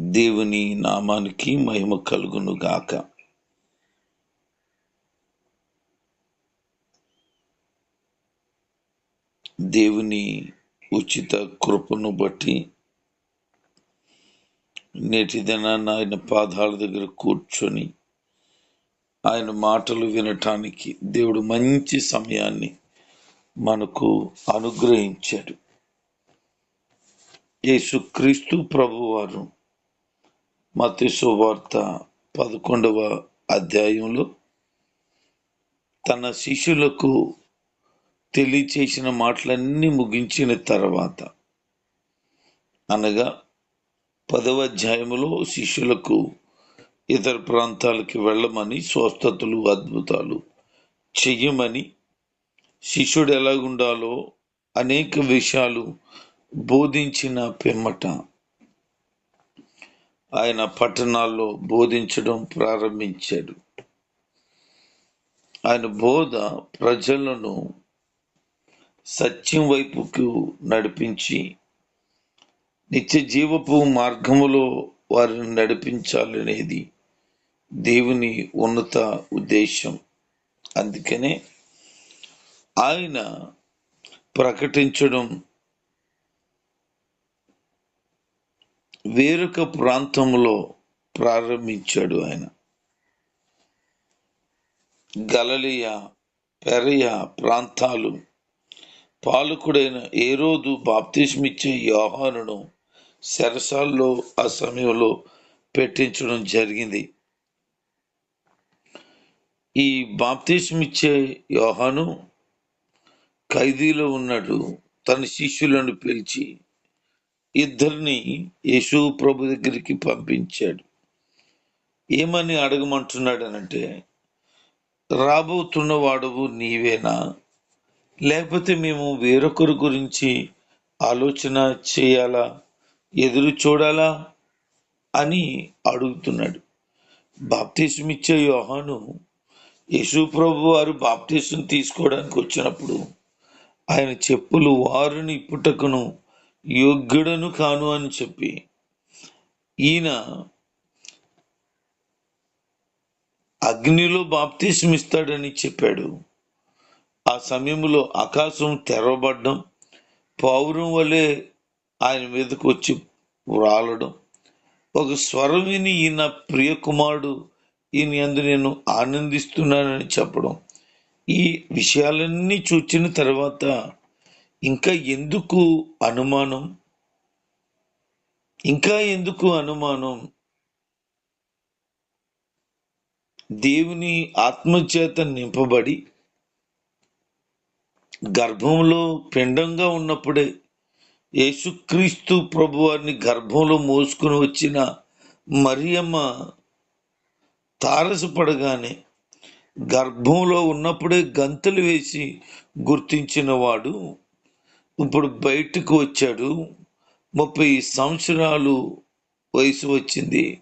దేవుని నామానికి మహిమ కలుగును గాక. దేవుని ఉచిత కృపను బట్టి నేటి దినాన్ని ఆయన పాదాల దగ్గర కూర్చొని ఆయన మాటలు వినటానికి దేవుడు మంచి సమయాన్ని మనకు అనుగ్రహించాడు. యేసుక్రీస్తు ప్రభువారు మతి పదకొండవ అధ్యాయంలో తన శిష్యులకు తెలియచేసిన మాటలన్నీ ముగించిన తర్వాత అనగా పదవ అధ్యాయములో శిష్యులకు ఇతర ప్రాంతాలకి వెళ్ళమని స్వస్థతలు అద్భుతాలు చెయ్యమని శిష్యుడు ఎలాగుండాలో అనేక విషయాలు బోధించిన పిమ్మట ఆయన పట్టణాల్లో బోధించడం ప్రారంభించాడు. ఆయన బోధ ప్రజలను సత్యం వైపుకు నడిపించి నిత్య జీవపు మార్గములో వారిని నడిపించాలనేది దేవుని ఉన్నత ఉద్దేశం. అందుకనే ఆయన ప్రకటించడం వేరొక ప్రాంతంలో ప్రారంభించాడు ఆయన. గలలియ పెరయ ప్రాంతాలు. పాలకుడైన ఏ రోజు బాప్తిష్మిచ్చే యోహానును సెరసాల్లో ఆ సమయంలో పెట్టించడం జరిగింది. ఈ బాప్తిష్మిచ్చే యోహాను ఖైదీలో ఉన్నాడు. తన శిష్యులను పిలిచి ఇద్దరిని యేసు ప్రభు దగ్గరికి పంపించాడు. ఏమని అడగమంటున్నాడనంటే రాబోతున్న వాడవు నీవేనా? లేకపోతే మేము వేరొకరి గురించి ఆలోచన చేయాలా? ఎదురు చూడాలా? అని అడుగుతున్నాడు. బాప్తీసం ఇచ్చే యోహాను యేసు ప్రభు వారు బాప్తీసం తీసుకోవడానికి వచ్చినప్పుడు ఆయన చెప్పులు వారిని పుట్టకును యోగ్యుడను కాను అని చెప్పి ఈయన అగ్నిలో బాప్తీసం ఇస్తాడని చెప్పాడు. ఆ సమయంలో ఆకాశం తెరవబడ్డం పౌరం వలె ఆయన మీదకు వచ్చి రాలడం. ఒక స్వరం విని ఈయన ప్రియ కుమారుడు ఈయన ఎందు నేను ఆనందిస్తున్నానని చెప్పడం. ఈ విషయాలన్నీ చూచిన తర్వాత ఇంకా ఎందుకు అనుమానం? ఇంకా ఎందుకు అనుమానం? దేవుని ఆత్మచేత నింపబడి గర్భంలో పిండంగా ఉన్నప్పుడే యేసుక్రీస్తు ప్రభువారిని గర్భంలో మోసుకుని వచ్చిన మరియమ్మ తారసపడగానే గర్భంలో ఉన్నప్పుడే గంతులు వేసి గుర్తించిన వాడు ఇప్పుడు బయటకు వచ్చాడు. ముప్పై సంవత్సరాలు వయసు వచ్చింది.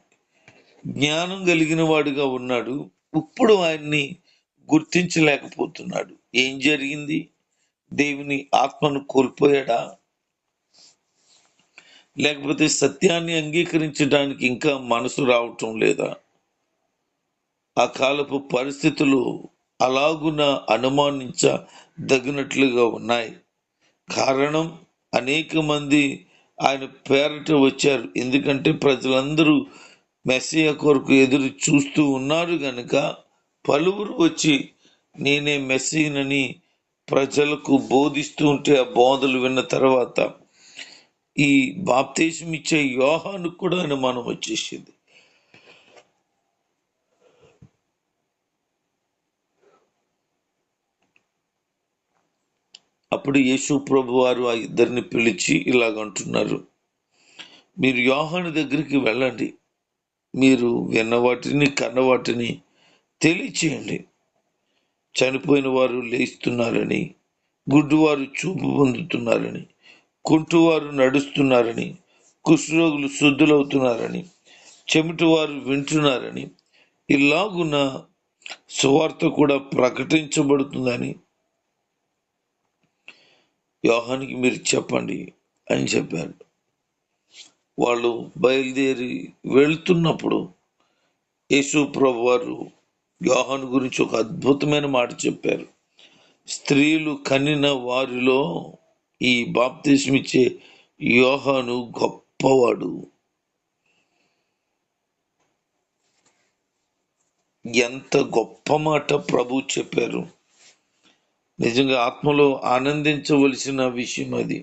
జ్ఞానం కలిగిన వాడుగా ఉన్నాడు. ఇప్పుడు ఆయన్ని గుర్తించలేకపోతున్నాడు. ఏం జరిగింది? దేవుని ఆత్మను కోల్పోయాడా? లేకపోతే సత్యాన్ని అంగీకరించడానికి ఇంకా మనసు రావటం లేదా? ఆ కాలపు పరిస్థితులు అలాగున అనుమానించదగినట్లుగా ఉన్నాయి? కారణం అనేక మంది ఆయన పేరట వచ్చారు. ఎందుకంటే ప్రజలందరూ మెస్సియ కొరకు ఎదురు చూస్తూ ఉన్నారు గనుక పలువురు వచ్చి నేనే మెస్సీనని ప్రజలకు బోధిస్తూ ఉంటే ఆ బోధలు విన్న తర్వాత ఈ బాప్తేశం ఇచ్చే యోహాను కూడా అనుమానం వచ్చేసింది. అప్పుడు యేసు ప్రభు వారు ఆ ఇద్దరిని పిలిచి ఇలాగంటున్నారు మీరు యోహాను దగ్గరికి వెళ్ళండి. మీరు విన్న వాటిని కన్న వాటిని తెలియచేయండి. చనిపోయిన వారు లేస్తున్నారని గుడ్డువారు చూపు పొందుతున్నారని కుంటువారు నడుస్తున్నారని కుష్ఠరోగులు శుద్ధులవుతున్నారని చెమిటివారు వింటున్నారని ఇలాగున్న సువార్త కూడా ప్రకటించబడుతుందని యోహానికి మీరు చెప్పండి అని చెప్పారు వాళ్ళు బయలుదేరి వెళ్తున్నప్పుడు యేసు ప్రభు వారు యోహాను గురించి ఒక అద్భుతమైన మాట చెప్పారు. స్త్రీలు కనిన వారిలో ఈ బాప్తిస్మిచ్చే యోహాను గొప్పవాడు. ఎంత గొప్ప మాట ప్రభు చెప్పారు. నిజంగా ఆత్మలో ఆనందించవలసిన విషయం అది.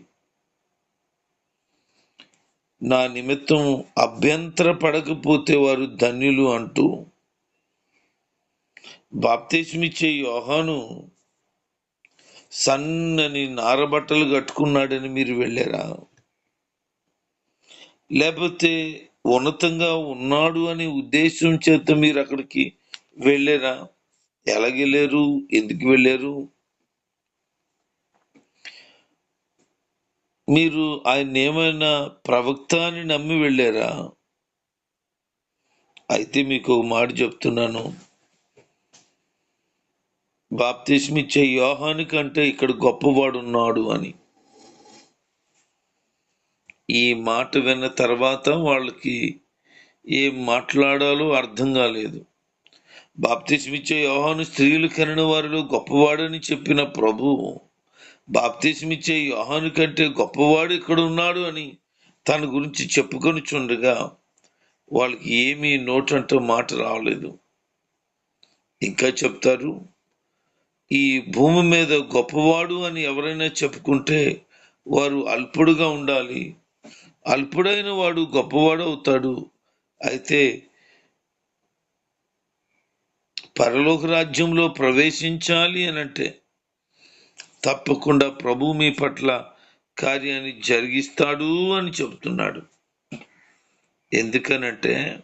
నా నిమిత్తం అభ్యంతర పడకపోతే వారు ధన్యులు అంటూ బాప్తీసమిచ్చే యోహాను సన్నని నారబట్టలు కట్టుకున్నాడని మీరు వెళ్ళారా? లేకపోతే ఉన్నతంగా ఉన్నాడు అనే ఉద్దేశం చేత మీరు అక్కడికి వెళ్ళారా? ఎలాగెళ్ళారు? ఎందుకు వెళ్ళారు? మీరు ఆయన ఏమైనా ప్రవక్త అని నమ్మి వెళ్ళారా? అయితే మీకు మాట చెప్తున్నాను. బాప్తిస్మిచ్చే యోహాని కంటే ఇక్కడ గొప్పవాడు ఉన్నాడు అని. ఈ మాట విన్న తర్వాత వాళ్ళకి ఏం మాట్లాడాలో అర్థం కాలేదు. బాప్తిస్మిచ్చే యోహాను స్త్రీలు కనిన వారిలో గొప్పవాడని చెప్పిన ప్రభువు బాప్తిస్మిచ్చే యోహాను కంటే గొప్పవాడు ఇక్కడ ఉన్నాడు అని తన గురించి చెప్పుకొని చుండగా వాళ్ళకి ఏమీ నోటంట మాట రాలేదు. ఇంకా చెప్తారు ఈ భూమి మీద గొప్పవాడు అని ఎవరైనా చెప్పుకుంటే వారు అల్పుడుగా ఉండాలి. అల్పుడైన వాడు గొప్పవాడు అవుతాడు. అయితే పరలోక రాజ్యంలో ప్రవేశించాలి అని అంటే తప్పకుండా ప్రభు మీ పట్ల కార్యాన్ని జరిగిస్తాడు అని చెబుతున్నాడు. ఎందుకనంటే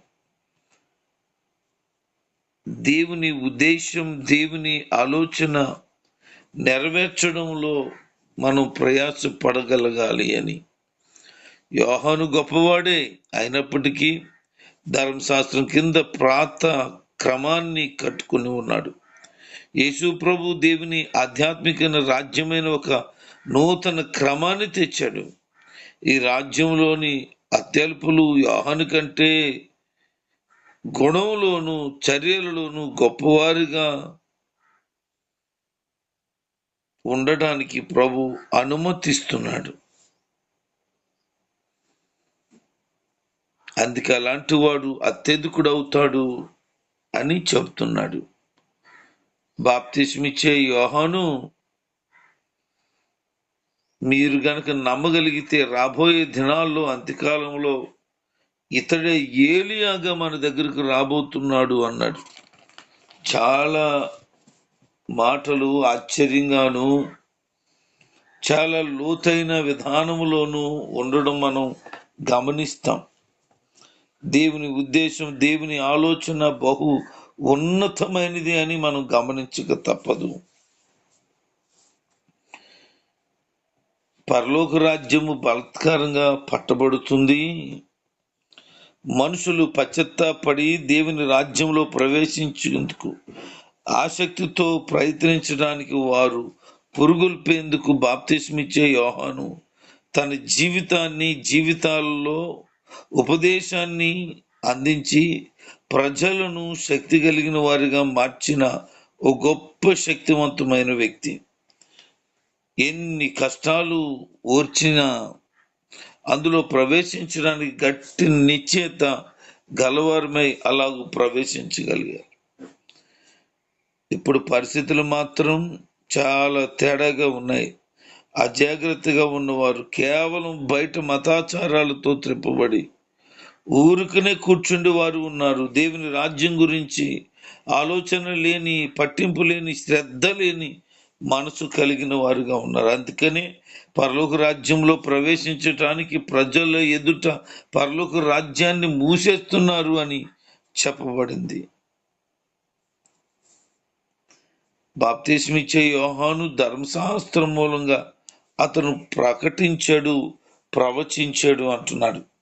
దేవుని ఉద్దేశం దేవుని ఆలోచన నెరవేర్చడంలో మనం ప్రయాస పడగలగాలి అని. యోహాను గొప్పవాడే అయినప్పటికీ ధర్మశాస్త్రం కింద ప్రాత క్రమాన్ని కట్టుకుని ఉన్నాడు. యేసు ప్రభు దేవుని ఆధ్యాత్మిక రాజ్యమైన ఒక నూతన క్రమాన్ని తెచ్చాడు. ఈ రాజ్యంలోని అత్యల్పులు యోహాను కంటే గుణంలోను చర్యలలోను గొప్పవారిగా ఉండడానికి ప్రభు అనుమతిస్తున్నాడు. అందుకే అలాంటి వాడు అత్యధికుడు అవుతాడు అని చెప్తున్నాడు బాప్తిస్మిచ్చే యోహాను. మీరు గనక నమ్మగలిగితే రాబోయే దినాల్లో అంత్యకాలంలో ఇతడే ఏలియాగా మన దగ్గరకు రాబోతున్నాడు అన్నాడు. చాలా మాటలు ఆశ్చర్యంగాను చాలా లోతైన విధానములోనూ ఉండడం మనం గమనిస్తాం. దేవుని ఉద్దేశం దేవుని ఆలోచన బహు ఉన్నతమైనది అని మనం గమనించక తప్పదు. పరలోక రాజ్యము బలత్కారంగా పట్టబడుతుంది. మనుషులు పశ్చత్తాపడి దేవుని రాజ్యంలో ప్రవేశించేందుకు ఆసక్తితో ప్రయత్నించడానికి వారు పురుగుల్పేందుకు బాప్తిస్మిచ్చే యోహాను తన జీవితాన్ని జీవితాల్లో ఉపదేశాన్ని అందించి ప్రజలను శక్తి కలిగిన వారిగా మార్చిన ఓ గొప్ప శక్తివంతమైన వ్యక్తి. ఎన్ని కష్టాలు ఓర్చినా అందులో ప్రవేశించడానికి గట్టి నిశ్చేత గలవారమై అలాగూ ప్రవేశించగలిగారు. ఇప్పుడు పరిస్థితులు మాత్రం చాలా తేడాగా ఉన్నాయి. అజాగ్రత్తగా ఉన్నవారు కేవలం బయట మతాచారాలతో త్రిప్పబడి ఊరికనే కూర్చుండే వారు ఉన్నారు. దేవుని రాజ్యం గురించి ఆలోచన లేని పట్టింపు లేని శ్రద్ధ లేని మనసు కలిగిన వారుగా ఉన్నారు. అందుకనే పరలోక రాజ్యంలో ప్రవేశించటానికి ప్రజల ఎదుట పరలోక రాజ్యాన్ని మూసేస్తున్నారు అని చెప్పబడింది. బాప్తిస్మిచ్చే యోహాను ధర్మశాస్త్రం మూలంగా అతను ప్రకటించాడు ప్రవచించాడు అంటున్నాడు.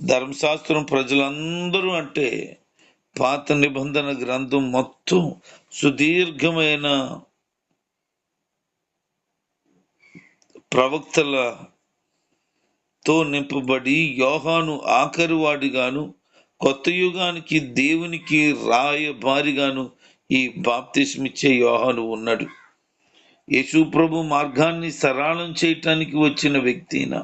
ధర్మశాస్త్రం ప్రజలందరూ అంటే పాత నిబంధన గ్రంథం మొత్తం సుదీర్ఘమైన ప్రవక్తలతో నింపబడి యోహాను ఆఖరివాడిగాను కొత్త యుగానికి దేవునికి రాయబారిగాను ఈ బాప్తిస్మిచ్చే యోహాను ఉన్నాడు. యేసు ప్రభు మార్గాన్ని సరళం చేయటానికి వచ్చిన వ్యక్తినా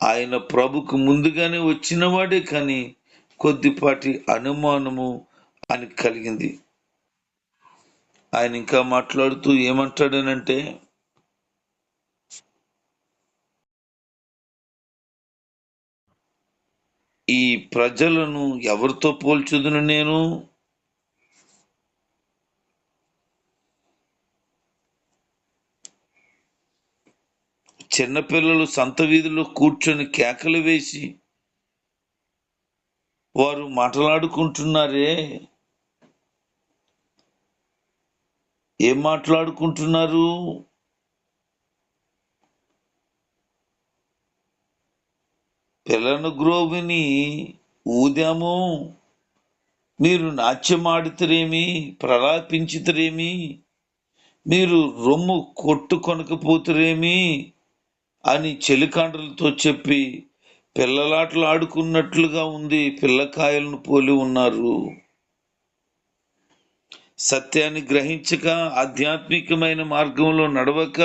ఆయన ప్రభుకు ముందుగానే వచ్చినవాడే కానీ కొద్దిపాటి అనుమానము అని కలిగింది. ఆయన ఇంకా మాట్లాడుతూ ఏమంటాడనంటే ఈ ప్రజలను ఎవరితో పోల్చుదును నేను? చిన్నపిల్లలు సంత వీధిలో కూర్చొని కేకలు వేసి వారు మాట్లాడుకుంటున్నారే? ఏం మాట్లాడుకుంటున్నారు? పిల్లను గ్రోవిని ఊదాము. మీరు నాట్యమాడుతరేమి? ప్రలాపించితరేమి? మీరు రొమ్ము కొట్టు కొనకపోతురేమి అని చెలికాండ్రులతో చెప్పి పిల్లలాటలు ఆడుకున్నట్లుగా ఉంది పిల్లకాయలను పోలి ఉన్నారు. సత్యాన్ని గ్రహించక ఆధ్యాత్మికమైన మార్గంలో నడవక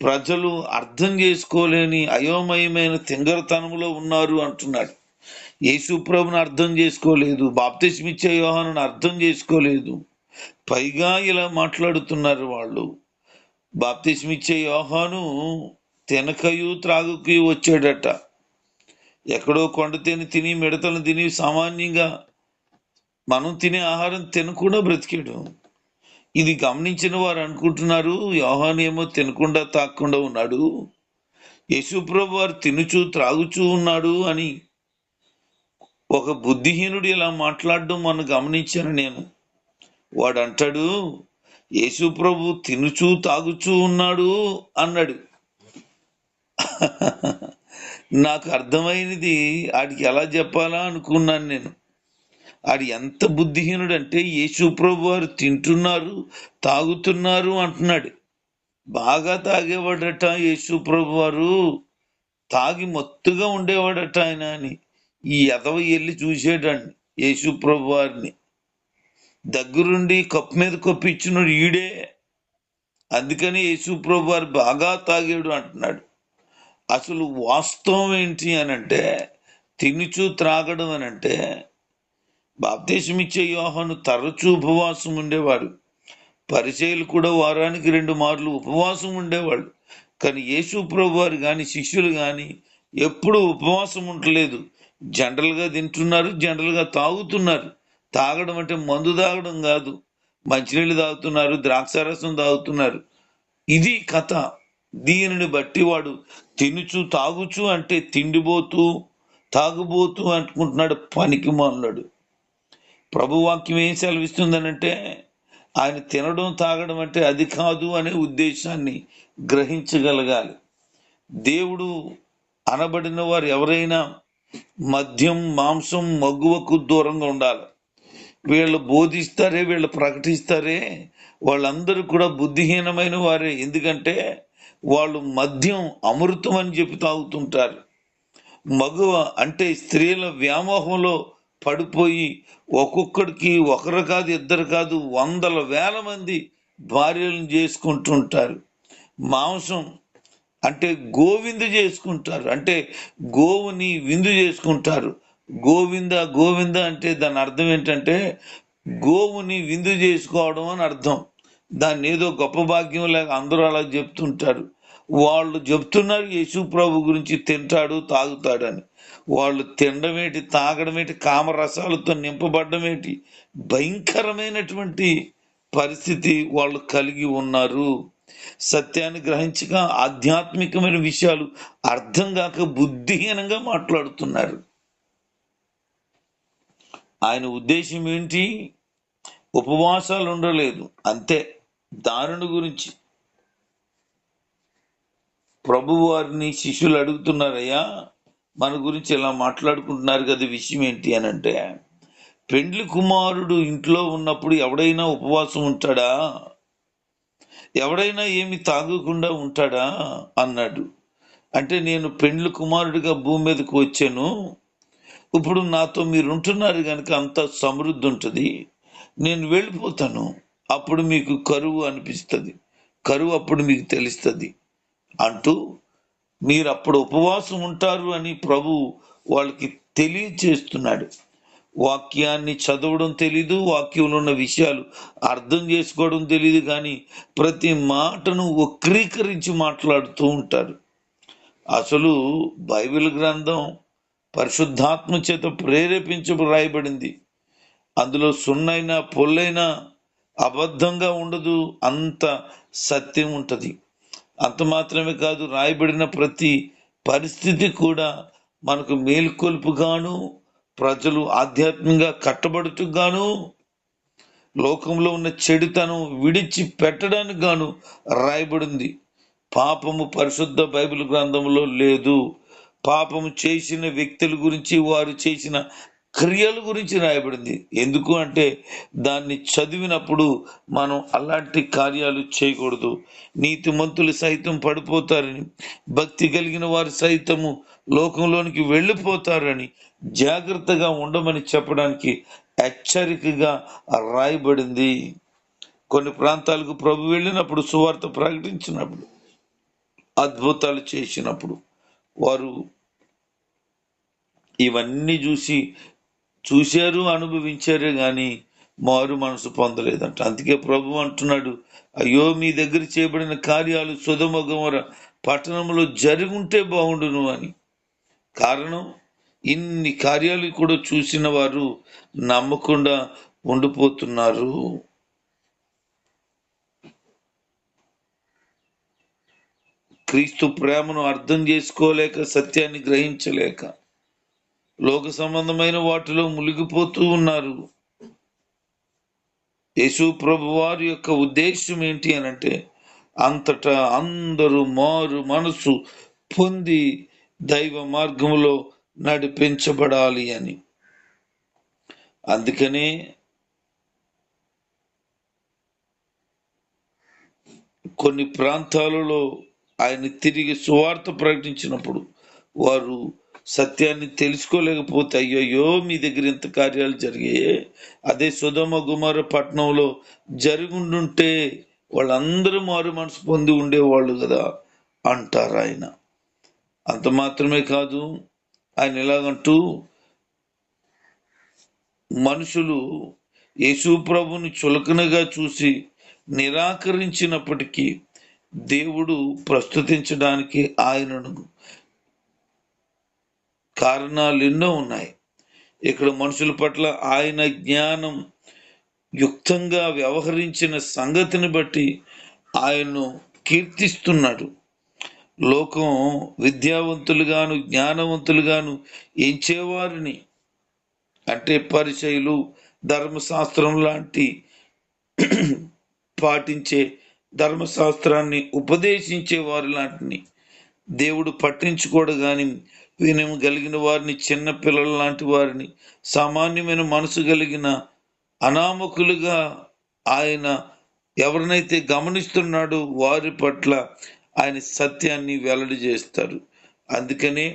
ప్రజలు అర్థం చేసుకోలేని అయోమయమైన తింగరతనంలో ఉన్నారు అంటున్నాడు. యేసుప్రభుని అర్థం చేసుకోలేదు బాప్తిస్మిచ్చే యోహాను అర్థం చేసుకోలేదు. పైగా ఇలా మాట్లాడుతున్నారు వాళ్ళు. బాప్తిస్మిచ్చే యోహాను తినకయు త్రాగుకయు వచ్చాడట. ఎక్కడో కొండ తిని తిని మిడతలను తిని సామాన్యంగా మనం తినే ఆహారం తినకుండా బ్రతికాడు. ఇది గమనించిన వారు అనుకుంటున్నారు యోహాను ఏమో తినకుండా తాకుండా ఉన్నాడు. యశుప్రభు వారు తినుచు త్రాగుచూ ఉన్నాడు అని ఒక బుద్ధిహీనుడు ఇలా మాట్లాడడం మనం గమనించాను నేను. వాడు అంటాడు యేసు ప్రభు తినుచూ తాగుచూ ఉన్నాడు అన్నాడు. నాకు అర్థమైనది ఆడికి ఎలా చెప్పాలా అనుకున్నాను నేను. ఆడు ఎంత బుద్ధిహీనుడు అంటే యేసు ప్రభు వారు తింటున్నారు తాగుతున్నారు అంటున్నాడు. బాగా తాగేవాడట యేసు ప్రభు వారు. తాగి మత్తుగా ఉండేవాడట ఆయన అని. ఈ ఎదవ వెళ్ళి చూసేటండి యేసు ప్రభు వారిని. దగ్గరుండి కప్పు మీద కప్పు ఇచ్చినాడు ఈడే. అందుకని యేసు ప్రభు వారు బాగా తాగాడు అంటున్నాడు. అసలు వాస్తవం ఏంటి అని అంటే తినుచు త్రాగడం అని అంటే బాప్తీసమిచ్చే యోహాను తరచూ ఉపవాసం ఉండేవాడు. పరిచయలు కూడా వారానికి రెండు మార్లు ఉపవాసం ఉండేవాళ్ళు. కానీ యేసు ప్రభు వారు కానీ శిష్యులు కానీ ఎప్పుడూ ఉపవాసం ఉండలేదు. జనరల్గా తింటున్నారు జనరల్గా తాగుతున్నారు. తాగడం అంటే మందు తాగడం కాదు. మంచినీళ్ళు తాగుతున్నారు ద్రాక్షారసం తాగుతున్నారు. ఇది కథ. దీనిని బట్టి వాడు తినుచు తాగుచు అంటే తిండిపోతూ తాగుబోతూ అనుకుంటున్నాడు పనికి మానులాడు ప్రభువాక్యం ఏం సెలవిస్తుందనంటే ఆయన తినడం తాగడం అంటే అది కాదు అనే ఉద్దేశాన్ని గ్రహించగలగాలి. దేవుడు అనబడిన వారు ఎవరైనా మద్యం మాంసం మగ్గువకు దూరంగా ఉండాలి. వీళ్ళు బోధిస్తారే వీళ్ళు ప్రకటిస్తారే వాళ్ళందరూ కూడా బుద్ధిహీనమైన వారే. ఎందుకంటే వాళ్ళు మద్యం అమృతం అని చెప్పి తాగుతుంటారు. మగువ అంటే స్త్రీల వ్యామోహంలో పడిపోయి ఒక్కొక్కడికి ఒకరు కాదు ఇద్దరు కాదు వందల వేల మంది భార్యలను చేసుకుంటుంటారు. మాంసం అంటే గోవిందు చేసుకుంటారు. అంటే గోవుని విందు చేసుకుంటారు. గోవింద గోవింద అంటే దాని అర్థం ఏంటంటే గోవుని విందు చేసుకోవడం అని అర్థం. దాన్ని ఏదో గొప్ప భాగ్యం లేక అందరూ అలా చెప్తుంటారు. వాళ్ళు చెప్తున్నారు యేసు ప్రభు గురించి తింటాడు తాగుతాడని వాళ్ళు తినడమేటి తాగడమేటి కామరసాలతో నింపబడ్డమేటి భయంకరమైనటువంటి పరిస్థితి వాళ్ళు కలిగి ఉన్నారు. సత్యాన్ని గ్రహించక ఆధ్యాత్మికమైన విషయాలు అర్థం కాక బుద్ధిహీనంగా మాట్లాడుతున్నారు. ఆయన ఉద్దేశం ఏంటి? ఉపవాసాలు ఉండలేదు. అంతే. దారుని గురించి. ప్రభు వారిని శిష్యులు అడుగుతున్నారయ్యా మన గురించి ఇలా మాట్లాడుకుంటున్నారు కదా విషయం ఏంటి అని అంటే పెండ్లి కుమారుడు ఇంట్లో ఉన్నప్పుడు ఎవడైనా ఉపవాసం ఉంటాడా? ఎవడైనా ఏమి తాగకుండా ఉంటాడా? అన్నాడు. అంటే నేను పెండ్లి కుమారుడిగా భూమి మీదకు వచ్చాను. ఇప్పుడు నాతో మీరు ఉంటున్నారు కనుక అంత సమృద్ధి ఉంటుంది నేను వెళ్ళిపోతాను. అప్పుడు మీకు కరువు అనిపిస్తుంది. కరువు అప్పుడు మీకు తెలుస్తుంది. అంటూ మీరు అప్పుడు ఉపవాసం ఉంటారు అని ప్రభు వాళ్ళకి తెలియచేస్తున్నాడు. వాక్యాన్ని చదవడం తెలీదు వాక్యంలో ఉన్న విషయాలు అర్థం చేసుకోవడం తెలియదు కానీ ప్రతి మాటను వక్రీకరించి మాట్లాడుతూ ఉంటారు. అసలు బైబిల్ గ్రంథం పరిశుద్ధాత్మ చేత ప్రేరేపించ రాయబడింది. అందులో సున్నైనా పొల్లైనా అబద్ధంగా ఉండదు అంత సత్యం ఉంటుంది. అంత మాత్రమే కాదు రాయబడిన ప్రతి పరిస్థితి కూడా మనకు మేల్కొల్పుగాను ప్రజలు ఆధ్యాత్మికంగా కట్టబడుతుగాను లోకంలో ఉన్న చెడుతనం విడిచి పెట్టడానికి గాను రాయబడింది. పాపము పరిశుద్ధ బైబిల్ గ్రంథంలో లేదు. పాపము చేసిన వ్యక్తుల గురించి వారు చేసిన క్రియల గురించి రాయబడింది. ఎందుకు అంటే దాన్ని చదివినప్పుడు మనం అలాంటి కార్యాలు చేయకూడదు. నీతిమంతులు సైతం పడిపోతారని భక్తి కలిగిన వారు సైతము లోకంలోనికి వెళ్ళిపోతారని జాగ్రత్తగా ఉండమని చెప్పడానికి హెచ్చరికగా రాయబడింది. కొన్ని ప్రాంతాలకు ప్రభు వెళ్ళినప్పుడు సువార్త ప్రకటించినప్పుడు అద్భుతాలు చేసినప్పుడు. వారు ఇవన్నీ చూసి చూశారు అనుభవించారే కానీ మారు మనసు పొందలేదంట. అందుకే ప్రభు అంటున్నాడు అయ్యో మీ దగ్గర చేయబడిన కార్యాలు సుధమగమర పట్టణంలో జరుగుంటే బాగుండును అని. కారణం ఇన్ని కార్యాలు కూడా చూసిన వారు నమ్మకుండా ఉండిపోతున్నారు. క్రీస్తు ప్రేమను అర్థం చేసుకోలేక సత్యాన్ని గ్రహించలేక లోక సంబంధమైన వాటిలో మునిగిపోతూ ఉన్నారు. యేసు ప్రభు వారి యొక్క ఉద్దేశం ఏంటి అని అంటే అంతటా అందరూ మారు మనసు పొంది దైవ మార్గంలో నడిపించబడాలి అని. అందుకనే కొన్ని ప్రాంతాలలో ఆయన తిరిగి సువార్త ప్రకటించినప్పుడు వారు సత్యాన్ని తెలుసుకోలేకపోతే అయ్యయ్యో మీ దగ్గర ఇంత కార్యాలు జరిగాయే? అదే సుధమ గుమార పట్టణంలో జరుగుండుంటే వాళ్ళందరూ మారు మనసు పొంది ఉండేవాళ్ళు కదా అంటారు ఆయన. అంత మాత్రమే కాదు ఆయన ఎలాగంటూ మనుషులు యేసు ప్రభుని చులకనగా చూసి నిరాకరించినప్పటికీ దేవుడు ప్రస్తుతించడానికి ఆయనను కారణాలు ఎన్నో ఉన్నాయి. ఇక్కడ మనుషుల పట్ల ఆయన జ్ఞానం యుక్తంగా వ్యవహరించిన సంగతిని బట్టి ఆయన్ను కీర్తిస్తున్నాడు. లోకం విద్యావంతులుగాను జ్ఞానవంతులుగాను ఎంచేవారిని. అంటే పరిచయలు ధర్మశాస్త్రం లాంటి పాటించే ధర్మశాస్త్రాన్ని ఉపదేశించే వారి లాంటిని దేవుడు పట్టించుకోడు గాని వినయం కలిగిన వారిని చిన్న పిల్లల లాంటి వారిని సామాన్యమైన మనసు కలిగిన అనామకులుగా ఆయన ఎవరినైతే గమనిస్తున్నాడో వారి పట్ల ఆయన సత్యాన్ని వెల్లడి చేస్తారు అందుకనే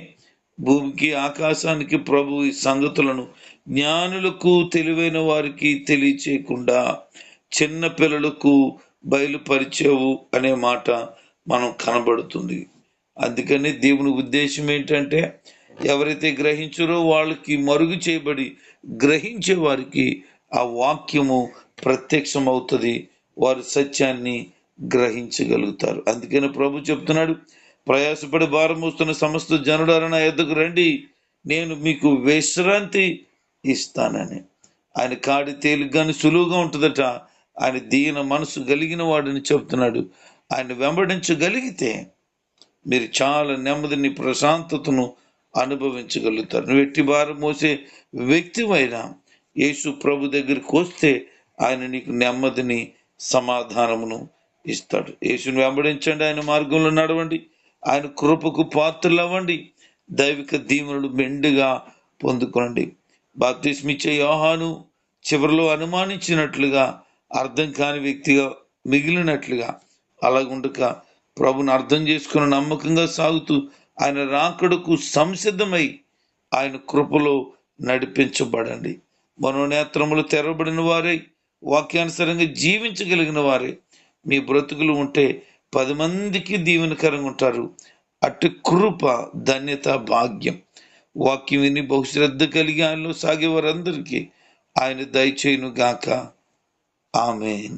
భూమికి ఆకాశానికి ప్రభు ఈ సంగతులను జ్ఞానులకు తెలివైన వారికి తెలియచేయకుండా చిన్న పిల్లలకు బయలుపరిచావు అనే మాట మనం కనబడుతుంది. అందుకని దేవుని ఉద్దేశం ఏంటంటే ఎవరైతే గ్రహించారో వాళ్ళకి మరుగు చేయబడి గ్రహించే వారికి ఆ వాక్యము ప్రత్యక్షమవుతుంది. వారు సత్యాన్ని గ్రహించగలుగుతారు. అందుకని ప్రభు చెప్తున్నాడు ప్రయాసపడి భారం మోస్తున్న సమస్త జనుడారా ఎద్దకు రండి నేను మీకు విశ్రాంతి ఇస్తానని. ఆయన కాడి తేలిగ్గాని సులువుగా ఉంటుందట. ఆయన దీన మనసు కలిగిన వాడిని చెప్తున్నాడు. ఆయన వెంబడించగలిగితే మీరు చాలా నెమ్మదిని ప్రశాంతతను అనుభవించగలుగుతారు. నువ్వు ఎట్టి భారం మోసే వ్యక్తివైనా యేసు ప్రభు దగ్గరికి వస్తే ఆయన నీకు నెమ్మదిని సమాధానమును ఇస్తాడు. యేసుని వెంబడించండి. ఆయన మార్గంలో నడవండి. ఆయన కృపకు పాత్రలు అవ్వండి దైవిక దీవెనలు మెండుగా పొందుకోండి బాప్తిస్మిచ్చే యోహాను చివరిలో అనుమానించినట్లుగా అర్థం కాని వ్యక్తిగా మిగిలినట్లుగా అలాగుండక ప్రభుని అర్థం చేసుకుని నమ్మకంగా సాగుతూ ఆయన రాకడకు సంసిద్ధమై ఆయన కృపలో నడిపించబడండి. మనోనేత్రములు తెరవబడిన వారే వాక్యానుసారంగా జీవించగలిగిన వారే. మీ బ్రతుకులు ఉంటే పది మందికి దీవెనకరంగా ఉంటారు. అటు కృప ధన్యత భాగ్యం. వాక్యం విని బహుశ్రద్ధ కలిగి ఆయనలో సాగే వారందరికీ ఆయన దయచేయును గాక amen.